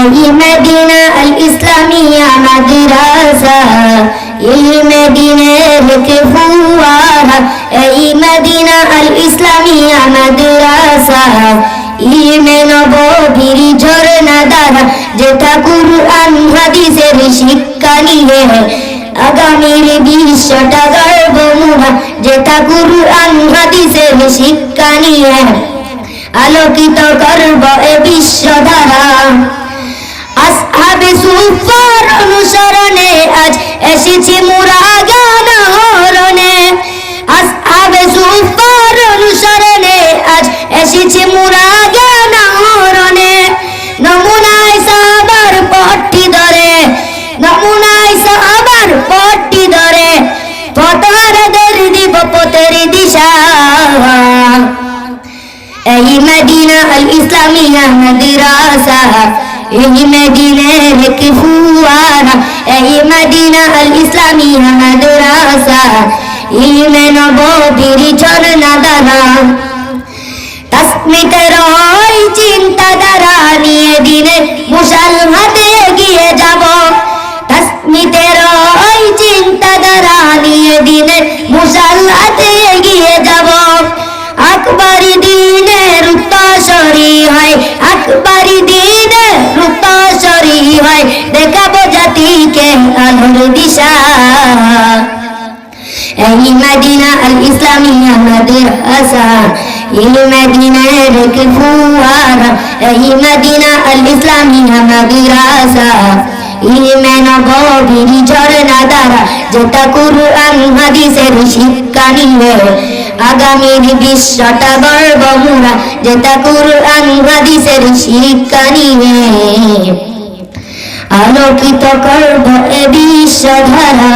এই মদিনা আল ইসলামিয়া মাদ্রাসা ইলমে দিনের কে ফুয়ারা, এই মদিনা আল ইসলামিয়া মাদ্রাসা ইলমে নববীর ঝরনা দ্বারা যেটা কুরআন, হাদিসের শিক্ষা নিয়ে আগামীর বিশ্বটা গর্ব মুরা যেটা কুরআন, হাদিসের শিক্ষা নিয়ে আলোকিত করব এ বিশ্ব আসহাবে সুফার অনুসরণে আজ এসেছি মুরা জ্ঞান হরণে। আসহাবে সুফার অনুসরণে আজ এসেছি মুরা জ্ঞান হরণে। নমুনায় সাহাবার পট্টি ধরে, নমুনায় সাহাবার পট্টি ধরে পতারদের দিব পথের দিশা। এই মদিনা আল ইসলামিয়া মাদ্রাসা। এই মদিনের এক ফুয়ারা এই মদিনা আল ইসলামিয়া মাদ্রাসা ইলমে নববীর ঝরনা দ্বারা তাসমিতের ওই চিন্তা দ্বারা নিয়ে দিনে মুসাল হাতে এগিয়ে যাব তাসমিতের ওই চিন্তা দ্বারা নিয়ে দিনে মুসাল হাতে এগিয়ে যাব আকবরি দিনের উত্তরসরি হয় আকবরি জাতিকে আলোর দিশা? এই মদিনা আল ইসলামিয়া মাদ্রাসা এই মদিনার কে ফুয়ারা। এই মদিনা আল ইসলামিয়া মাদ্রাসা ইলমে নববীর ঝরনা দ্বারা যেটা কুরআন, হাদিসের শিক্ষা নিয়ে আগামীর বিশ্বটা গর্ব মুরা যেটা কুরআন, হাদিসের শিক্ষা নিয়ে আলোকিত করব এ বিশ্ব ধারা